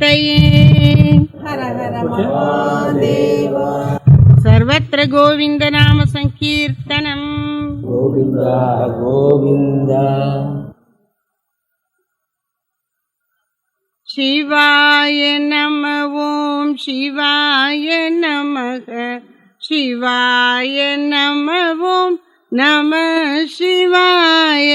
तये हर सर्वत्र गोविन्दनाम संकीर्तनम्। गोविन्द शिवाय नम ॐ शिवाय नमः। शिवाय नम नमो नमः शिवाय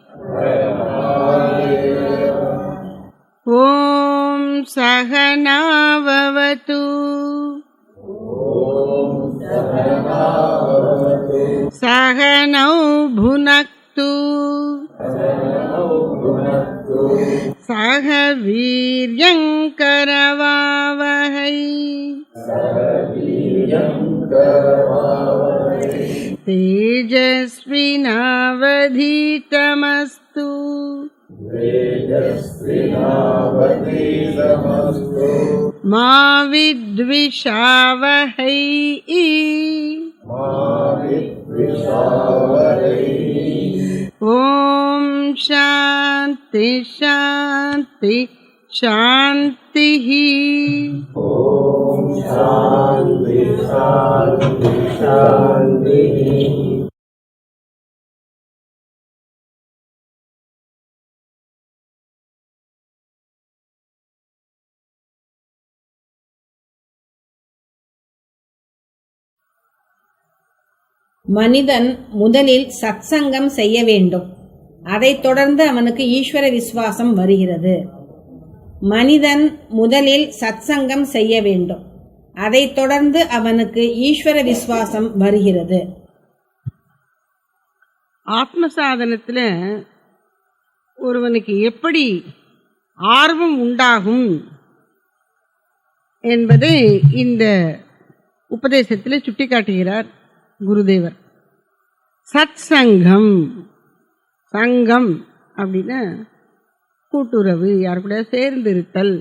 ॐ सहनाववतु सहनौ भुनक्तु। सह वीर्यङ्करवावहै। तेजस्विनावधीतमस्तु। मा विद्विषावहै। ॐ शान्ति शान्ति शान्तिः। மனிதன் முதலில் சத்சங்கம் செய்ய வேண்டும். அதைத் தொடர்ந்து அவனுக்கு ஈஸ்வர விசுவாசம் வருகிறது. மனிதன் முதலில் சத்சங்கம் செய்ய வேண்டும். அதைத் தொடர்ந்து அவனுக்கு ஈஸ்வர விசுவாசம் வருகிறது. ஆத்ம சாதனத்தில் ஒருவனுக்கு எப்படி ஆர்வம் உண்டாகும் என்பதை இந்த உபதேசத்தில் சுட்டிக்காட்டுகிறார் குருதேவர். சத் சங்கம் சங்கம் அப்படின்னா கூட்டுறவு யார் கூட சேர்ந்திருத்தல்.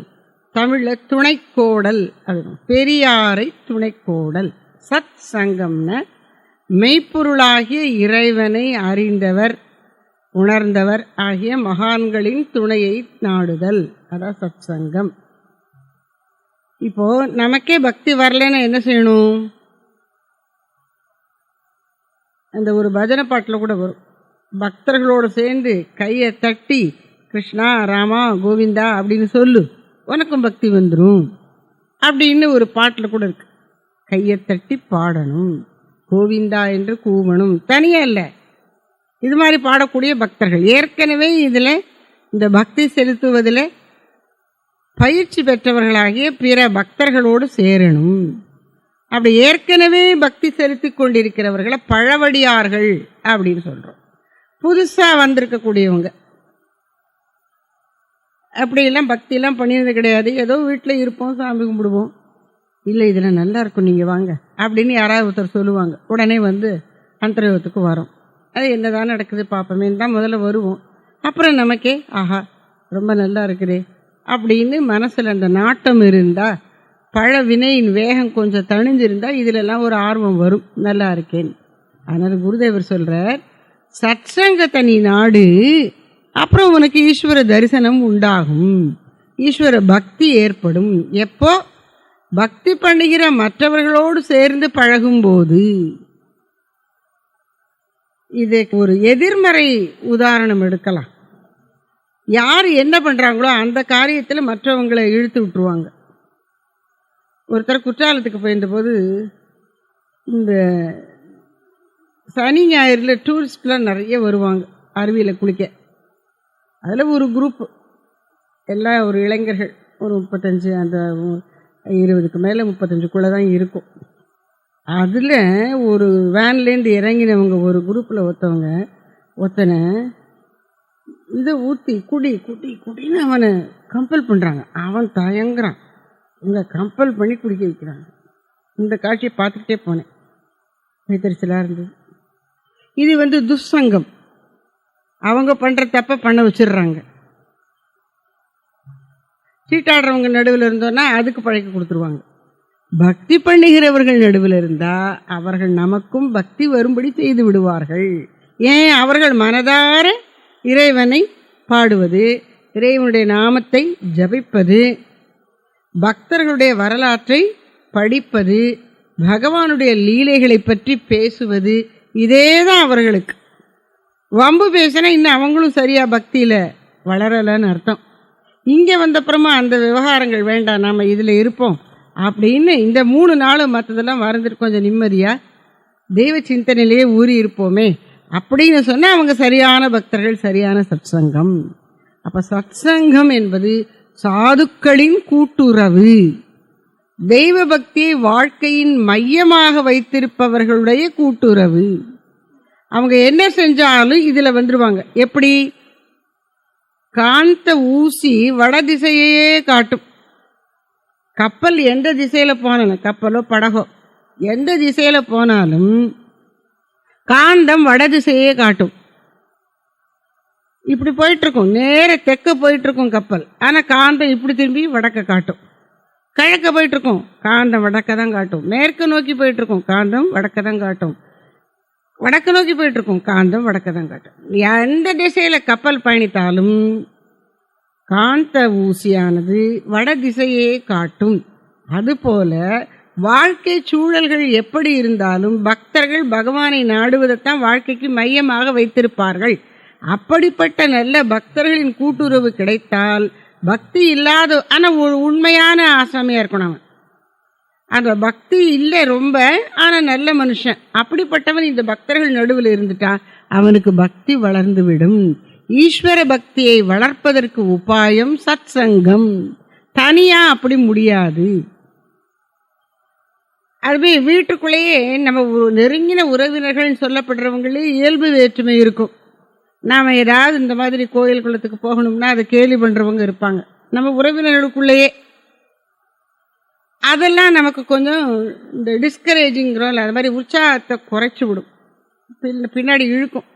தமிழில் துணைக்கோடல் அது பெரியாரை துணைக்கோடல். சத் சங்கம்னு மெய்ப்பொருளாகிய இறைவனை அறிந்தவர் உணர்ந்தவர் ஆகிய மகான்களின் துணையை நாடுதல். அதான் சத் சங்கம். இப்போ நமக்கே பக்தி வரலன்னா என்ன செய்யணும்? அந்த ஒரு பஜனை பாட்டில் கூட வரும். பக்தர்களோடு சேர்ந்து கையை தட்டி கிருஷ்ணா ராமா கோவிந்தா அப்படின்னு சொல்லு. உனக்கும் பக்தி வந்துடும் அப்படின்னு ஒரு பாட்டில் கூட இருக்கு. கையை தட்டி பாடணும். கோவிந்தா என்று கூவணும். தனியாக இல்லை. இது மாதிரி பாடக்கூடிய பக்தர்கள். ஏற்கனவே இதில் இந்த பக்தி செலுத்துவதில் பயிற்சி பெற்றவர்களாகிய பிற பக்தர்களோடு சேரணும். அப்படி ஏற்கனவே பக்தி செலுத்தி கொண்டிருக்கிறவர்களை பழவடியார்கள் அப்படின்னு சொல்கிறோம் புதுசாக வந்திருக்கக்கூடியவங்க. அப்படியெல்லாம் பக்தியெல்லாம் பண்ணியது கிடையாது. ஏதோ வீட்டில் இருப்போம் சாமி கும்பிடுவோம். இல்லை இதில் நல்லா இருக்கும் நீங்கள் வாங்க அப்படின்னு யாராவது ஒருத்தர் சொல்லுவாங்க. உடனே வந்து அந்தரயோகத்துக்கு வரோம். அது என்னதான் நடக்குது பார்ப்போமேன்னு தான் முதல்ல வருவோம். அப்புறம் நமக்கே ஆஹா ரொம்ப நல்லா இருக்குதே அப்படின்னு மனசில் அந்த நாட்டம் இருந்தால் பழ வினையின் வேகம் கொஞ்சம் தணிஞ்சிருந்தால் இதிலெல்லாம் ஒரு ஆர்வம் வரும். நல்லா இருக்கேன் அதனால் குருதேவர் சொல்கிறார் சத்சங்கத்தை நீ நாடு அப்புறம் உனக்கு ஈஸ்வர தரிசனம் உண்டாகும். ஈஸ்வர பக்தி ஏற்படும். எப்போ? பக்தி பண்ணுகிற மற்றவர்களோடு சேர்ந்து பழகும்போது. இது ஒரு எதிர்மறை உதாரணம் எடுக்கலாம். யார் என்ன பண்ணுறாங்களோ அந்த காரியத்தில் மற்றவங்களை இழுத்து விட்டுருவாங்க. ஒருத்தர் குற்றாலத்துக்கு போயிருந்தபோது இந்த சனி ஞாயிறில் டூரிஸ்ட்லாம் நிறைய வருவாங்க. அருவியில் குளிக்க. அதில் ஒரு குரூப் எல்லா ஒரு இளைஞர்கள் ஒரு முப்பத்தஞ்சு அந்த இருபதுக்கு மேலே முப்பத்தஞ்சுக்குள்ளே தான் இருக்கும். அதில் ஒரு வேன்லேருந்து இறங்கினவங்க ஒரு குரூப்பில் ஒருத்தவங்க ஒருத்தனை இதை ஊற்றி குடி குடி குடின்னு அவனை கம்பல் பண்ணுறாங்க அவன் தயங்குறான். இங்கே கம்பல் பண்ணி குடிக்க வைக்கிறாங்க. இந்த காட்சியை பார்த்துக்கிட்டே போனேன். வைத்தறிச்சலாக இருந்தது. இது வந்து துஷ்சங்கம் அவங்க பண்ணுற தப்பை பண்ண வச்சிடுறாங்க. சீட்டாடுறவங்க நடுவில் இருந்தோன்னா அதுக்கு பழக்கி கொடுத்துருவாங்க. பக்தி பண்ணுகிறவர்கள் நடுவில் இருந்தால் அவர்கள் நமக்கும் பக்தி வரும்படி செய்து விடுவார்கள். ஏன்? அவர்கள் மனதார இறைவனை பாடுவது இறைவனுடைய நாமத்தை ஜபிப்பது பக்தர்களுடைய வரலாற்றை படிப்பது பகவானுடைய லீலைகளை பற்றி பேசுவது இதே தான் அவர்களுக்கு. வம்பு பேசினா இன்னும் அவங்களும் சரியாக பக்தியில் வளரலைன்னு அர்த்தம். இங்கே வந்தப்புறமா அந்த விவகாரங்கள் வேண்டாம் நாம் இதில் இருப்போம் அப்படின்னு இந்த மூணு நாளும் மற்றதெல்லாம் மறந்துட்டு கொஞ்சம் நிம்மதியாக தெய்வ சிந்தனையிலேயே ஊறி இருப்போமே அப்படின்னு சொன்னால் அவங்க சரியான பக்தர்கள் சரியான சத்சங்கம். அப்போ சத்சங்கம் என்பது சாதுக்களின் கூட்டுறவு. தெய்வ பக்தியை வாழ்க்கையின் மையமாக வைத்திருப்பவர்களுடைய கூட்டுறவு. அவங்க என்ன செஞ்சாலும் இதில் வந்துடுவாங்க எப்படி? காந்த ஊசி வட திசையே காட்டும். கப்பல் எந்த திசையில் போனாலும் கப்பலோ படகோ எந்த திசையில் போனாலும் காந்தம் வட திசையே காட்டும். இப்படி போயிட்டுருக்கும். நேர தெற்க போயிட்டுருக்கும் கப்பல். ஆனால் காந்தம் இப்படி திரும்பி வடக்க காட்டும். கிழக்க போயிட்டுருக்கும். காந்தம் வடக்க தான் காட்டும். மேற்கு நோக்கி போயிட்டுருக்கும். காந்தம் வடக்க தான் காட்டும். வடக்கு நோக்கி போயிட்டு இருக்கும் காந்தம் வடக்கு தான் காட்டும். எந்த திசையில் கப்பல் பயணித்தாலும் காந்த ஊசியானது வட திசையே காட்டும். அதுபோல வாழ்க்கை சூழல்கள் எப்படி இருந்தாலும் பக்தர்கள் பகவானை நாடுவதைத்தான் வாழ்க்கைக்கு மையமாக வைத்திருப்பார்கள். அப்படிப்பட்ட நல்ல பக்தர்களின் கூட்டுறவு கிடைத்தால் பக்தி இல்லாத ஆனால் உண்மையான ஆசாமியாக இருக்கணும் அவன். அந்த பக்தி இல்லை ரொம்ப ஆனால் நல்ல மனுஷன். அப்படிப்பட்டவன் இந்த பக்தர்கள் நடுவில் இருந்துட்டா அவனுக்கு பக்தி வளர்ந்து விடும் ஈஸ்வர பக்தியை வளர்ப்பதற்கு உபாயம் சத் சங்கம் தனியா அப்படி முடியாது. அதுவே வீட்டுக்குள்ளேயே நம்ம நெருங்கின உறவினர்கள் சொல்லப்படுறவங்களே இயல்பு வேற்றுமை இருக்கும். நாம் ஏதாவது இந்த மாதிரி கோயில் குளத்துக்கு போகணும்னா அதை கேலி பண்ணுறவங்க இருப்பாங்க. நம்ம உறவினர்களுக்குள்ளேயே அதெல்லாம் நமக்கு கொஞ்சம் இந்த டிஸ்கரேஜிங்கிறோம்ல அது மாதிரி உற்சாகத்தை குறைச்சி விடும். பின்னாடி இழுக்கும்.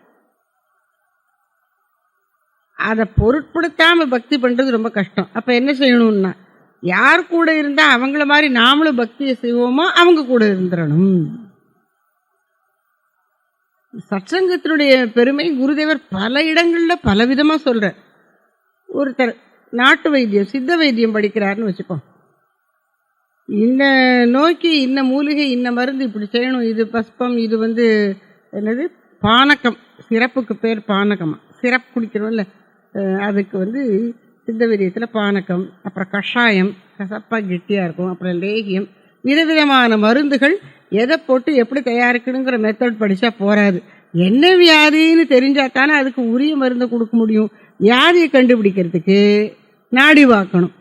அதை பொருட்படுத்தாமல் பக்தி பண்ணுறது ரொம்ப கஷ்டம். அப்போ என்ன செய்யணும்னா யார் கூட இருந்தால் அவங்கள மாதிரி நாமளும் பக்தியை செய்வோமோ அவங்க கூட இருந்துடணும். சத்சங்கத்தினுடைய பெருமை குருதேவர் பல இடங்களில் பல விதமாக சொல்கிறார் ஒருத்தர் நாட்டு வைத்தியம் சித்த வைத்தியம் படிக்கிறாருன்னு வச்சுப்போம் இந்த நோய்க்கு இந்த மூலிகை இந்த மருந்து இப்படி செய்யணும். இது பஸ்பம் இது வந்து என்னது? பானகம். சிறப்புக்கு பேர் பானகமாக சிறப்பு குடிக்கிறோம்ல. அதுக்கு வந்து சித்த வைத்தியத்தில் பானகம் அப்புறம் கஷாயம் கசப்பாக கெட்டியாக இருக்கும் அப்புறம் லேகியம். விதவிதமான மருந்துகள் எதை போட்டு எப்படி தயாரிக்கணுங்கிற மெத்தட் படித்தா போகாது என்ன வியாதின்னு தெரிஞ்சால் தானே அதுக்கு உரிய மருந்தை கொடுக்க முடியும். வியாதியை கண்டுபிடிக்கிறதுக்கு நாடி பார்க்கணும்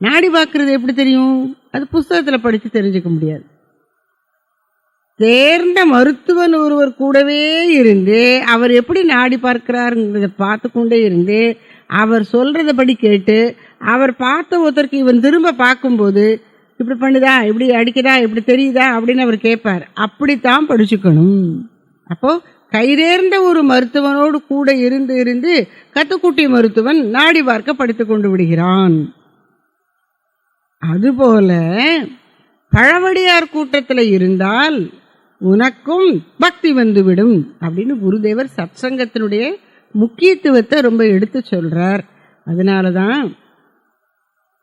நாடி பார்க்குறது எப்படி தெரியும்? அது புஸ்தகத்தில் படித்து தெரிஞ்சுக்க முடியாது. தேர்ந்த மருத்துவன் ஒருவர் கூடவே இருந்து அவர் எப்படி நாடி பார்க்கிறாருங்கிறத பார்த்து கொண்டே இருந்து அவர் சொல்கிறதபடி கேட்டு அவர் பார்த்த ஒருத்தருக்கு இவன் திரும்ப பார்க்கும்போது இப்படி பண்ணுதா இப்படி அடிக்குதா இப்படி தெரியுதா அப்படின்னு அவர் கேட்பார். அப்படித்தான் படிச்சுக்கணும். அப்போது கைதேர்ந்த ஒரு மருத்துவனோடு கூட இருந்து இருந்து கத்துக்குட்டி மருத்துவன் நாடி பார்க்க படித்து கொண்டு விடுகிறான். அதுபோல பழவடியார் கூட்டத்தில் இருந்தால் உனக்கும் பக்தி வந்துவிடும் அப்படின்னு குருதேவர் சத்சங்கத்தினுடைய முக்கியத்துவத்தை ரொம்ப எடுத்து சொல்கிறார் அதனால தான்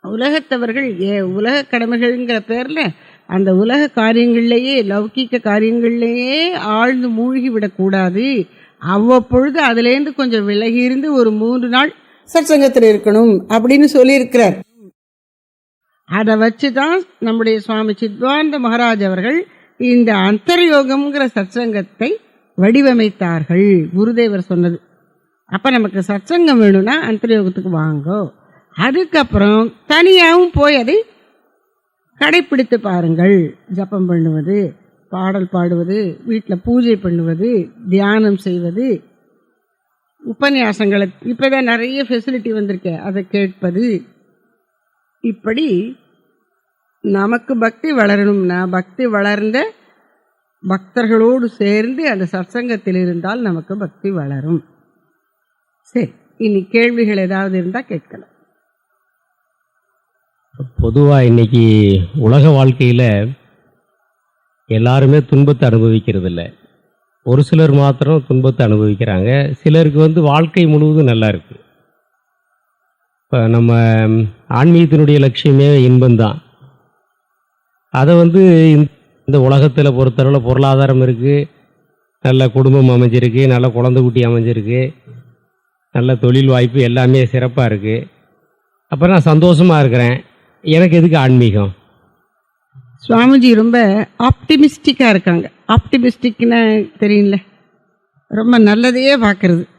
உலகத்தவர்கள் ஏ உலக கடமைகள்ங்கிற பேரில் அந்த உலக காரியங்கள்லேயே லௌகீக காரியங்கள்லேயே ஆழ்ந்து மூழ்கி விடக்கூடாது அவ்வப்பொழுது அதுலேருந்து கொஞ்சம் விலகி இருந்து ஒரு மூன்று நாள் சத்சங்கத்தில் இருக்கணும் அப்படின்னு சொல்லியிருக்கிறார். அதை வச்சு தான் நம்முடைய சுவாமி சித்வானந்த மகாராஜ் அவர்கள் இந்த அந்தர்யோகம்ங்கிற சத்சங்கத்தை வடிவமைத்தார்கள். குருதேவர் சொன்னது. அப்போ நமக்கு சத்சங்கம் வேணும்னா அந்தர்யோகத்துக்கு வாங்கோ. அதுக்கப்புறம் தனியாகவும் போய் அதை கடைப்பிடித்து பாருங்கள். ஜப்பம் பண்ணுவது பாடல் பாடுவது வீட்டில் பூஜை பண்ணுவது தியானம் செய்வது உபன்யாசங்களை இப்போ தான் நிறைய ஃபெசிலிட்டி வந்திருக்கே அதை கேட்பது. இப்படி நமக்கு பக்தி வளரணும்னா பக்தி வளர்ந்த பக்தர்களோடு சேர்ந்து அந்த சத்சங்கத்தில் இருந்தால் நமக்கு பக்தி வளரும். சரி இனி கேள்விகள் ஏதாவது இருந்தால் கேட்கலாம். பொதுவாக இன்னைக்கு உலக வாழ்க்கையில் எல்லாருமே துன்பத்தை அனுபவிக்கிறது இல்லை ஒரு சிலர் மாத்திரம் துன்பத்தை அனுபவிக்கிறாங்க. சிலருக்கு வந்து வாழ்க்கை முழுவதும் நல்லா இருக்குது இப்போ நம்ம ஆன்மீகத்தினுடைய லட்சியமே இன்பம்தான். அதை வந்து இந்த- உலகத்தில் பொறுத்தளவில் பொருளாதாரம் இருக்குது நல்ல குடும்பம் அமைஞ்சிருக்கு நல்ல குழந்தை குட்டி அமைஞ்சிருக்கு நல்ல தொழில் வாய்ப்பு எல்லாமே சிறப்பாக இருக்குது அப்போ நான் சந்தோஷமாக இருக்கிறேன். எனக்கு எதுக்கு ஆன்மீகம்? சுவாமிஜி ரொம்ப ஆப்டிமிஸ்டிக்காக இருக்காங்க. ஆப்டிமிஸ்டிக்னா தெரியும்ல? ரொம்ப நல்லதையே பார்க்கறது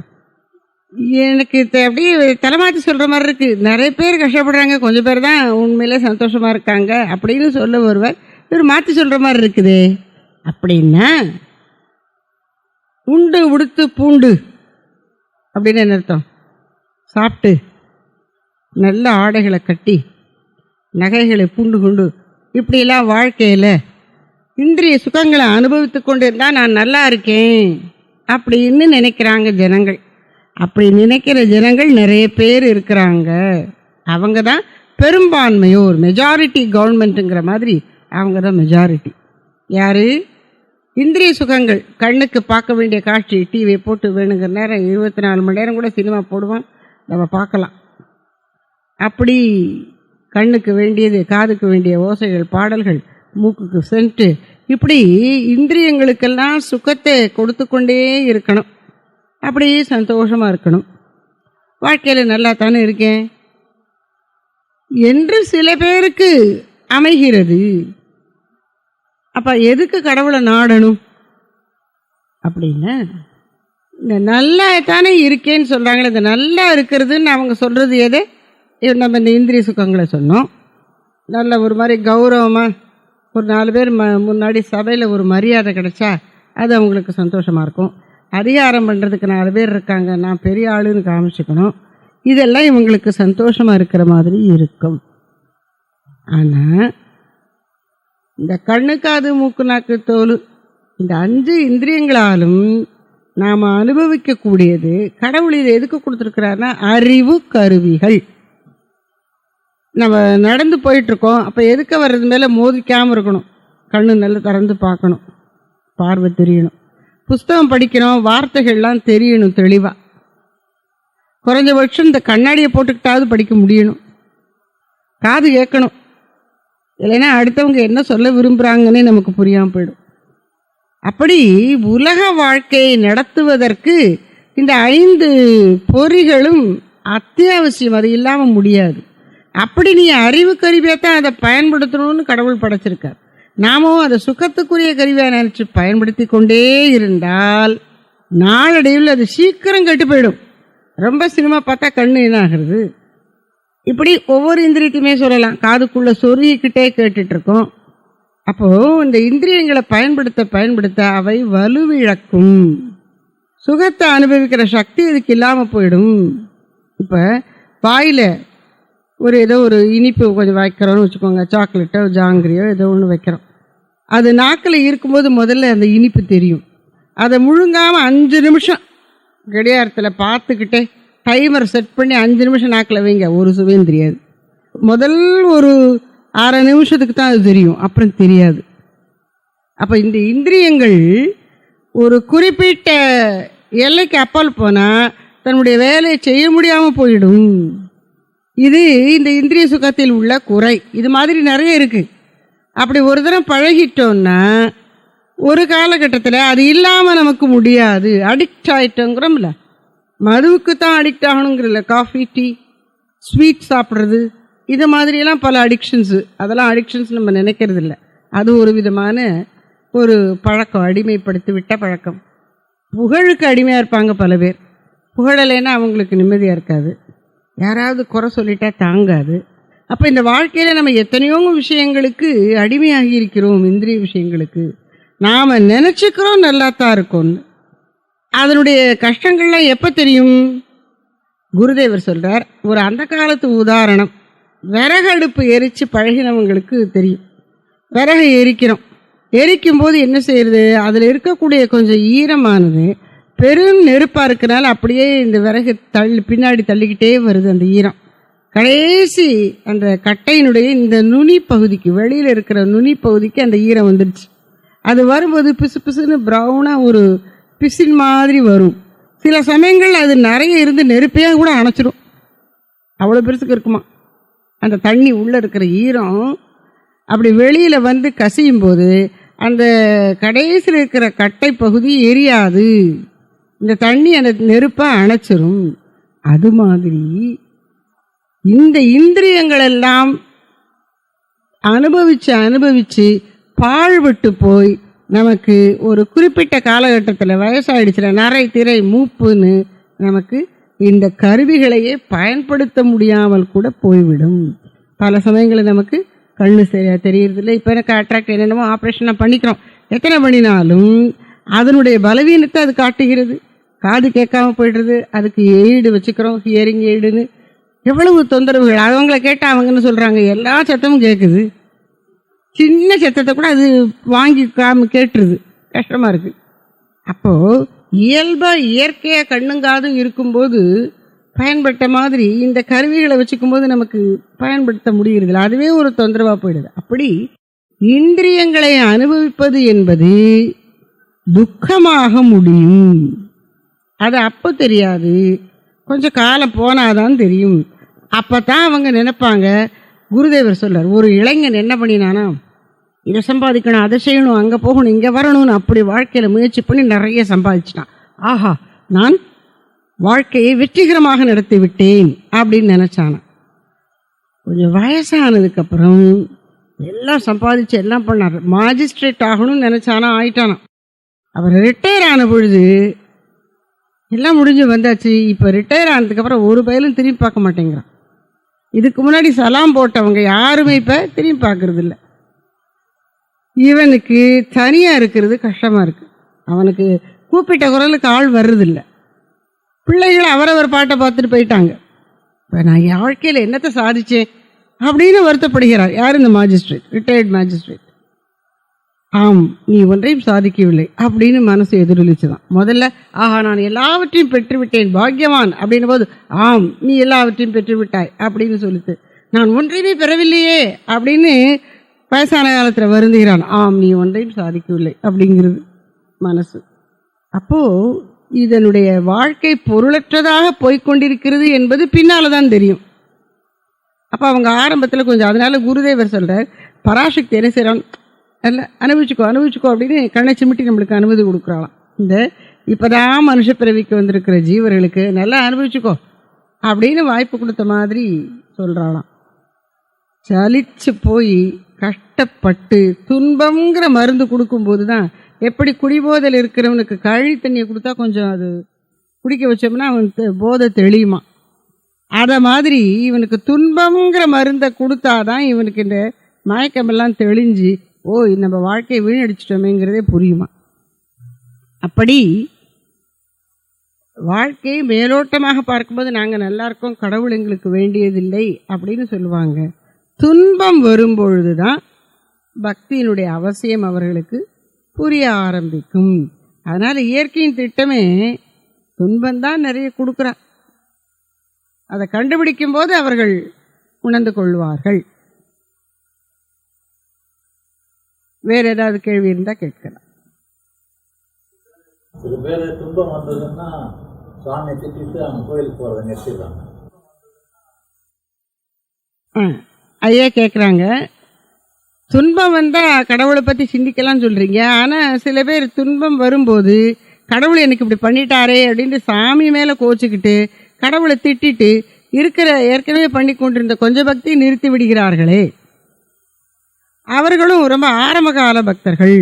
எனக்கு அப்படியே தலைமாற்றி சொல்கிற மாதிரி இருக்குது நிறைய பேர் கஷ்டப்படுறாங்க. கொஞ்சம் பேர் தான் உண்மையிலே சந்தோஷமாக இருக்காங்க. அப்படின்னு சொல்ல வருவார் இவர் மாற்றி சொல்கிற மாதிரி இருக்குது. அப்படின்னா உண்டு உடுத்து பூண்டு அப்படின்னு என்ன அர்த்தம்? சாப்பிட்டு நல்ல ஆடைகளை கட்டி நகைகளை பூண்டு கொண்டு இப்படியெல்லாம் வாழ்க்கையில் இன்றைய சுகங்களை அனுபவித்து கொண்டு இருந்தால் நான் நல்லா இருக்கேன் அப்படின்னு நினைக்கிறாங்க ஜனங்கள். அப்படி நினைக்கிற ஜனங்கள் நிறைய பேர் இருக்கிறாங்க. அவங்க தான் பெரும்பான்மையோர் மெஜாரிட்டி கவர்மெண்ட்டுங்கிற மாதிரி அவங்க தான் மெஜாரிட்டி யார்? இந்திரிய சுகங்கள். கண்ணுக்கு பார்க்க வேண்டிய காட்சி டிவியை போட்டு வேணுங்கிற நேரம் இருபத்தி நாலு மணி நேரம் கூட சினிமா போடுவோம். நம்ம பார்க்கலாம். அப்படி கண்ணுக்கு வேண்டியது காதுக்கு வேண்டிய ஓசைகள் பாடல்கள் மூக்குக்கு சென்ட்டு இப்படி இந்திரியங்களுக்கெல்லாம் சுகத்தை கொடுத்து கொண்டே இருக்கணும். அப்படி சந்தோஷமாக இருக்கணும். வாழ்க்கையில் நல்லா தானே இருக்கேன்? என்று சில பேருக்கு அமைகிறது. அப்போ எதுக்கு கடவுளை நாடணும்? அப்படின்னா. இந்த நல்லா தானே இருக்கேன்னு சொல்கிறாங்களே இந்த நல்லா இருக்கிறதுன்னு அவங்க சொல்கிறது எது? நம்ம இந்த இந்திரிய சுகங்களை சொன்னோம். நல்ல ஒரு மாதிரி கௌரவமாக ஒரு நாலு பேர் ம முன்னாடி சபையில் ஒரு மரியாதை கிடைச்சா அது அவங்களுக்கு சந்தோஷமாக இருக்கும். அதிகாரம் பண்ணுறதுக்கு நாலு பேர் இருக்காங்க. நான் பெரிய ஆளுன்னு காமிச்சுக்கணும். இதெல்லாம் இவங்களுக்கு சந்தோஷமாக இருக்கிற மாதிரி இருக்கும். ஆனால் இந்த கண்ணு காது மூக்கு நாக்கு தோல் இந்த அஞ்சு இந்திரியங்களாலும் நாம் அனுபவிக்கக்கூடியது கடவுள் இதை எதுக்கு கொடுத்துருக்குறாருன்னா அறிவு கருவிகள். நம்ம நடந்து போயிட்டுருக்கோம். அப்போ எதுக்க வர்றது மேலே மோதிக்காமல் இருக்கணும். கண்ணு நல்லா திறந்து பார்க்கணும். பார்வை தெரியணும். புஸ்தகம் படிக்கணும் வார்த்தைகள்லாம் தெரியணும் தெளிவாக குறைஞ்சபட்சம் இந்த கண்ணாடியை போட்டுக்கிட்டாவது படிக்க முடியணும். காது கேட்கணும். இல்லைன்னா அடுத்தவங்க என்ன சொல்ல விரும்புகிறாங்கன்னே நமக்கு புரியாமல் போயிடும். அப்படி உலக வாழ்க்கையை நடத்துவதற்கு இந்த ஐந்து பொறிகளும் அத்தியாவசியம். அது இல்லாமல் முடியாது. அப்படி நீ அறிவு கருவியை தான் அதை பயன்படுத்தணும்னு கடவுள் படைச்சிருக்கார். நாமும் அதை சுகத்துக்குரிய கருவியாக நினச்சி பயன்படுத்தி கொண்டே இருந்தால் நாளடைவில் அது சீக்கிரம் கெட்டு போயிடும். ரொம்ப சினிமா பார்த்தா கண்ணு என்னாகிறது இப்படி ஒவ்வொரு இந்திரியத்தையுமே சொல்லலாம். காதுக்குள்ளே சொருகிக்கிட்டே கேட்டுட்ருக்கோம் அப்போது இந்த இந்திரியங்களை பயன்படுத்த பயன்படுத்த அவை வலுவிழக்கும் சுகத்தை அனுபவிக்கிற சக்தி இதுக்கு இல்லாமல் போயிடும். இப்போ வாயில் ஒரு ஏதோ ஒரு இனிப்பு கொஞ்சம் வைக்கிறோன்னு வச்சுக்கோங்க. சாக்லேட்டோ ஜாங்கிரியோ ஏதோ ஒன்று வைக்கிறோம். அது நாக்கில் இருக்கும்போது முதல்ல அந்த இனிப்பு தெரியும். அதை முழுங்காமல் அஞ்சு நிமிஷம் கடியாரத்தில் பார்த்துக்கிட்டே டைமர் செட் பண்ணி அஞ்சு நிமிஷம் நாக்கில் வைங்க. ஒரு சுவையும் தெரியாது. முதல் ஒரு அரை நிமிஷத்துக்கு தான் அது தெரியும். அப்புறம் தெரியாது. அப்போ இந்த இந்திரியங்கள் ஒரு குறிப்பிட்ட எல்லைக்கு அப்பால் போனால் தன்னுடைய வேலையை செய்ய முடியாமல் போயிடும். இது இந்த இந்திரிய சுகத்தில் உள்ள குறை. இது மாதிரி நிறைய இருக்குது அப்படி ஒரு தரம் பழகிட்டோன்னா ஒரு காலகட்டத்தில் அது இல்லாமல் நமக்கு முடியாது. அடிக்ட் ஆகிட்டோங்கிறோம்ல மதுவுக்கு தான் அடிக்ட் ஆகணுங்கிறல. காஃபி டீ ஸ்வீட் சாப்பிட்றது. இது மாதிரியெல்லாம் பல அடிக்ஷன்ஸு அதெல்லாம் அடிக்ஷன்ஸ் நம்ம நினைக்கிறது இல்லை அது ஒரு விதமான ஒரு பழக்கம். அடிமைப்படுத்தி விட்ட பழக்கம். புகழுக்கு அடிமையாக இருப்பாங்க பல பேர். புகழலைன்னா அவங்களுக்கு நிம்மதியாக இருக்காது. யாராவது குறை சொல்லிட்டா தாங்காது. அப்போ இந்த வாழ்க்கையில் நம்ம எத்தனையோ விஷயங்களுக்கு அடிமையாகி இருக்கிறோம் இந்திரிய விஷயங்களுக்கு. நாம் நினச்சிக்கிறோம் நல்லா தான் இருக்கோம்னு. அதனுடைய கஷ்டங்கள்லாம் எப்போ தெரியும்? குருதேவர் சொல்கிறார் ஒரு அந்த காலத்து உதாரணம். விறகடுப்பு எரித்து பழகினவங்களுக்கு தெரியும். விறகை எரிக்கிறோம். எரிக்கும் போது என்ன செய்கிறது அதில் இருக்கக்கூடிய கொஞ்சம் ஈரமானது பெரும் நெருப்பாக இருக்கனால அப்படியே இந்த விறகு தள்ளி பின்னாடி தள்ளிக்கிட்டே வருது அந்த ஈரம். கடைசி அந்த கட்டையினுடைய இந்த நுனி பகுதிக்கு வெளியில் இருக்கிற நுனி பகுதிக்கு அந்த ஈரம் வந்துடுச்சு. அது வரும்போது பிசு பிசுன்னு ப்ரௌனாக ஒரு பிசின் மாதிரி வரும். சில சமயங்கள் அது நிறைய இருந்து நெருப்பையாக கூட அணைச்சிடும் அவ்வளோ பெருசுக்கு இருக்குமா? அந்த தண்ணி உள்ளே இருக்கிற ஈரம் அப்படி வெளியில் வந்து கசியும் போது அந்த கடைசியில் இருக்கிற கட்டை பகுதி எரியாது. இந்த தண்ணி அந்த நெருப்பை அணைச்சிரும். அது மாதிரி இந்த இந்திரியங்கள் எல்லாம் அனுபவிச்சு அனுபவிச்சு பாழ்பட்டு போய் நமக்கு ஒரு குறிப்பிட்ட காலகட்டத்தில் வயசாயிடுச்சுல நரை திரை மூப்புன்னு நமக்கு இந்த கருவிகளையே பயன்படுத்த முடியாமல் கூட போய்விடும். பல சமயங்களில் நமக்கு கண்ணு சரியாக தெரியறதில்ல. இப்போ எனக்கு அட்ராக்ட் என்னென்னமோ ஆப்ரேஷனாக பண்ணிக்கிறோம். எத்தனை பண்ணினாலும் அதனுடைய பலவீனத்தை அது காட்டுகிறது. காது கேட்காம போயிடுறது. அதுக்கு எய்டு வச்சுக்கிறோம். ஹியரிங் எய்டுன்னு எவ்வளவு தொந்தரவுகள்? அவங்கள கேட்டால் அவங்கன்னு சொல்கிறாங்க எல்லா சத்தமும் கேட்குது சின்ன சத்தத்தை கூட அது வாங்கி காம கேட்டுருது. கஷ்டமாக இருக்குது அப்போது இயல்பாக இயற்கையாக கண்ணுங்காதும் இருக்கும்போது பயன்பட்ட மாதிரி இந்த கருவிகளை வச்சுக்கும்போது நமக்கு பயன்படுத்த முடியறதில்ல அதுவே ஒரு தொந்தரவாக போயிடுது. அப்படி இந்திரியங்களை அனுபவிப்பது என்பது துக்கமாக முடியும். அது அப்போ தெரியாது. கொஞ்சம் காலம் போனாதான் தெரியும். அப்போ தான் அவங்க நினைப்பாங்க குருதேவர் சொல்லார் ஒரு இளைஞன் என்ன பண்ணினானா இதை சம்பாதிக்கணும் அதை செய்யணும் அங்கே போகணும் இங்கே வரணும்னு அப்படி வாழ்க்கையில் முயற்சி பண்ணி நிறைய சம்பாதிச்சிட்டான். ஆஹா நான் வாழ்க்கையை வெற்றிகரமாக நடத்தி விட்டேன் அப்படின்னு நினச்சானான் கொஞ்சம் வயசானதுக்கப்புறம் எல்லாம் சம்பாதிச்சு எல்லாம் பண்ணார். மாஜிஸ்ட்ரேட் ஆகணும்னு நினச்சானா ஆயிட்டானான் அவர் ரிட்டையர் ஆன பொழுது எல்லாம் முடிஞ்சு வந்தாச்சு. இப்போ ரிட்டையர் ஆனதுக்கப்புறம் ஒரு பயலும் திரும்பி பார்க்க மாட்டேங்கிறான். இதுக்கு முன்னாடி சலாம் போட்டவங்க யாருமே இப்போ திரும்பி பார்க்கறது இவனுக்கு தனியாக இருக்கிறது கஷ்டமாக இருக்குது அவனுக்கு கூப்பிட்ட குரலுக்கு ஆள் வர்றதில்ல. பிள்ளைகள் அவரவர் பாட்டை பார்த்துட்டு போயிட்டாங்க. இப்போ நான் என் வாழ்க்கையில் என்னத்தை சாதிச்சேன் அப்படின்னு வருத்தப்படுகிறார். யார் இந்த மாஜிஸ்ட்ரேட்? ரிட்டையர்ட் மேஜிஸ்ட்ரேட் ஆம் நீ ஒன்றையும் சாதிக்கவில்லை அப்படின்னு மனசு எதிரொலிச்சுதான். முதல்ல ஆஹா நான் எல்லாவற்றையும் பெற்றுவிட்டேன் பாக்யவான் அப்படின்னும் போது ஆம் நீ எல்லாவற்றையும் பெற்றுவிட்டாய் அப்படின்னு சொல்லிட்டு நான் ஒன்றையுமே பெறவில்லையே அப்படின்னு வயசான காலத்தில் வருந்துகிறான். ஆம் நீ ஒன்றையும் சாதிக்கவில்லை அப்படிங்கிறது மனசு. அப்போது இதனுடைய வாழ்க்கை பொருளற்றதாக போய்க்கொண்டிருக்கிறது என்பது பின்னால் தான் தெரியும். அப்போ அவங்க ஆரம்பத்தில் கொஞ்சம் அதனால குருதேவர் சொல்கிறார் பராசக்தி என்ன செய்கிறான் அல்ல அனுபவிச்சுக்கோ அனுபவிச்சுக்கோ அப்படின்னு கண்ணை சிமிட்டி நம்மளுக்கு அனுமதி கொடுக்குறாளாம். இந்த இப்போதான் மனுஷ பிறவிக்கு வந்திருக்கிற ஜீவர்களுக்கு நல்லா அனுபவிச்சுக்கோ அப்படின்னு வாய்ப்பு கொடுத்த மாதிரி சொல்கிறாளாம் சலிச்சு போய் கஷ்டப்பட்டு துன்பங்கிற மருந்து கொடுக்கும்போது தான் எப்படி குடிபோதல் இருக்கிறவனுக்கு கழி தண்ணியை கொடுத்தா கொஞ்சம் அது குடிக்க வச்சோம்னா அவன் போதை தெளியுமா? அதை மாதிரி இவனுக்கு துன்பங்கிற மருந்தை கொடுத்தாதான் இவனுக்கு இந்த மயக்கமெல்லாம் தெளிஞ்சு ஓ நம்ம வாழ்க்கையை வீணடிச்சிட்டோமேங்கிறதே புரியுமா? அப்படி வாழ்க்கையை மேலோட்டமாக பார்க்கும்போது நாங்கள் நல்லா இருக்கோம் கடவுள் எங்களுக்கு வேண்டியதில்லை அப்படின்னு சொல்லுவாங்க. துன்பம் வரும்பொழுது தான் பக்தியினுடைய அவசியம் அவர்களுக்கு புரிய ஆரம்பிக்கும். அதனால் இயற்கையின் திட்டமே துன்பந்தான் நிறைய கொடுக்குறா அதை கண்டுபிடிக்கும் போது அவர்கள் உணர்ந்து கொள்வார்கள். வேற ஏதாவது கேள்வி இருந்தால் கேட்கலாம். சில பேர் துன்பம் வந்ததுன்னா சுவாமியை திட்டிட்டு அவங்க கோயிலுக்கு போகிறத நிறுத்திடுறாங்க. ஆ, ஐயா கேட்குறாங்க துன்பம் வந்தால் கடவுளை பற்றி சிந்திக்கலாம் சொல்கிறீங்க ஆனால் சில பேர் துன்பம் வரும்போது கடவுள் எனக்கு இப்படி பண்ணிட்டாரே அப்படின்ட்டு சாமி மேலே கோச்சிக்கிட்டு கடவுளை திட்டிட்டு இருக்கிற ஏற்கனவே பண்ணி கொண்டிருந்த கொஞ்ச பக்தி நிறுத்தி விடுகிறார்களே. அவர்களும் ரொம்ப ஆரம்பகால பக்தர்கள்.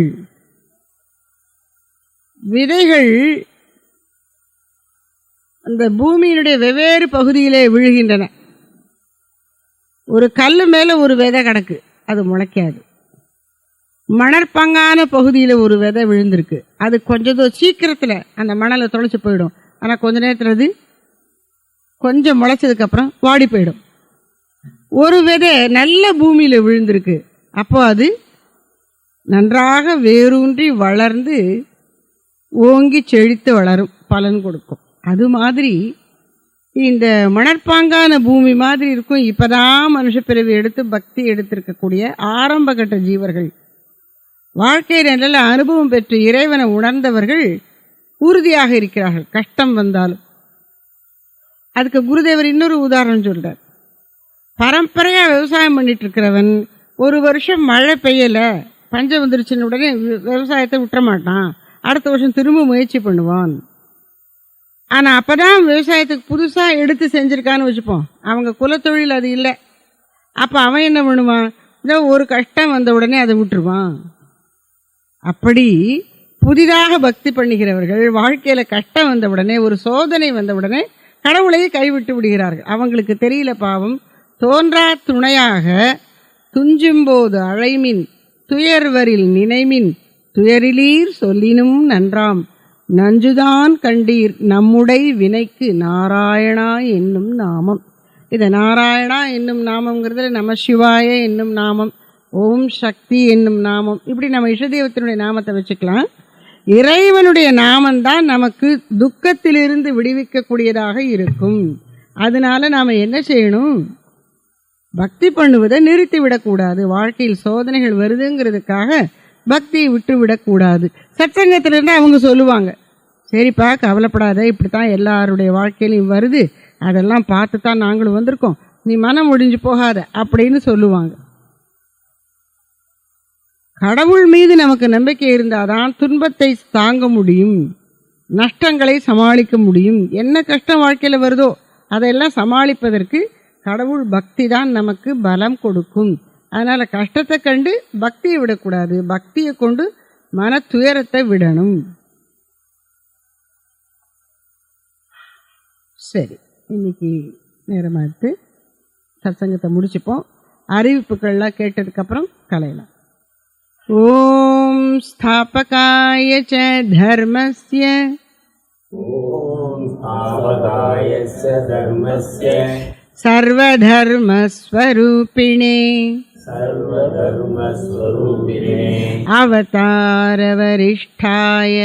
விதைகள் அந்த பூமியினுடைய வெவ்வேறு பகுதியிலே விழுகின்றன. ஒரு கல் மேலே ஒரு விதை கிடக்கு அது முளைக்காது. மணற்பங்கான பகுதியில் ஒரு விதை விழுந்திருக்கு அது கொஞ்சம் சீக்கிரத்தில் அந்த மணலை தொலைச்சி போயிடும். ஆனால் கொஞ்ச நேரத்தில் அது கொஞ்சம் முளைச்சதுக்கப்புறம் வாடி போயிடும். ஒரு விதை நல்ல பூமியில் விழுந்திருக்கு அப்போ அது நன்றாக வேரூன்றி வளர்ந்து ஓங்கி செழித்து வளரும் பலன் கொடுக்கும். அது மாதிரி இந்த மணற்பாங்கான பூமி மாதிரி இருக்கும். இப்பதான் மனுஷ பிறவி எடுத்து பக்தி எடுத்திருக்கக்கூடிய ஆரம்பகட்ட ஜீவர்கள். வாழ்க்கை நல்ல அனுபவம் பெற்று இறைவனை உணர்ந்தவர்கள் உறுதியாக இருக்கிறார்கள். கஷ்டம் வந்தாலும். அதுக்கு குருதேவர் இன்னொரு உதாரணம் சொல்கிறார் பரம்பரையாக விவசாயம் பண்ணிட்டு இருக்கிறவன் ஒரு வருஷம் மழை பெய்யலை பஞ்சம் வந்துருச்சுன்னு உடனே வி- விவசாயத்தை விட்டுற மாட்டான். அடுத்த வருஷம் திரும்ப முயற்சி பண்ணுவான். ஆனால் அப்போ தான் விவசாயத்துக்கு புதுசாக எடுத்து செஞ்சுருக்கான்னு வச்சுப்போம். அவங்க குலத்தொழில் அது இல்லை. அப்போ அவன் என்ன பண்ணுவான்? இந்த ஒரு கஷ்டம் வந்த உடனே அதை விட்டுருவான். அப்படி புதிதாக பக்தி பண்ணுகிறவர்கள் வாழ்க்கையில் கஷ்டம் வந்த உடனே ஒரு சோதனை வந்த உடனே கடவுளையே கைவிட்டு விடுகிறார்கள். அவங்களுக்கு தெரியல பாவம். தோன்றா துணையாக துஞ்சும்போது அழைமின் துயர்வரில் நினைமின் துயரிலீர் சொல்லினும் நன்றாம். நஞ்சுதான் கண்டீர் நம்முடை வினைக்கு நாராயணா என்னும் நாமம். இது நாராயணா என்னும் நாமங்கிறதுல நம சிவாய என்னும் நாமம் ஓம் சக்தி என்னும் நாமம். இப்படி நம்ம இஷதேவத்தினுடைய நாமத்தை வச்சுக்கலாம். இறைவனுடைய நாமந்தான் நமக்கு துக்கத்திலிருந்து விடுவிக்கக்கூடியதாக இருக்கும். அதனால நாம் என்ன செய்யணும்? பக்தி பண்ணுவதை நிறுத்தி விடக்கூடாது வாழ்க்கையில் சோதனைகள் வருதுங்கிறதுக்காக பக்தியை விட்டு விடக்கூடாது சச்சங்கத்திலிருந்து அவங்க சொல்லுவாங்க சரிப்பா கவலைப்படாத இப்படித்தான் எல்லாருடைய வாழ்க்கையிலையும் வருது. அதெல்லாம் பார்த்து தான் நாங்களும் வந்திருக்கோம். நீ மனம் முடிஞ்சு போகாத அப்படின்னு சொல்லுவாங்க. கடவுள் மீது நமக்கு நம்பிக்கை இருந்தாதான் துன்பத்தை தாங்க முடியும். நஷ்டங்களை சமாளிக்க முடியும். என்ன கஷ்டம் வாழ்க்கையில் வருதோ அதையெல்லாம் சமாளிப்பதற்கு கடவுள் பக்தி தான் நமக்கு பலம் கொடுக்கும் அதனால கஷ்டத்தை கண்டு பக்தியை விடக்கூடாது பக்தியை கொண்டு மன துயரத்தை விடணும் சரி இன்னைக்கு நேரமாகிட்டு சத்சங்கத்தை முடிச்சுப்போம் அறிவிப்புகள்லாம் கேட்டதுக்கப்புறம் கலையலாம் ஓம் ஸ்தாபகாய ச தர்மஸ்ய आवकायस्य धर्मस्य सर्वधर्मस्वरूपिणे। सर्वधर्मस्वरूपिणे। अवतारवरिष्ठाय।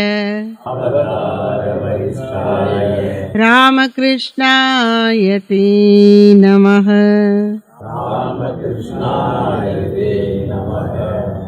अवतारवरिष्ठाय। रामकृष्णाय ते नमः। रामकृष्णाय ते नमः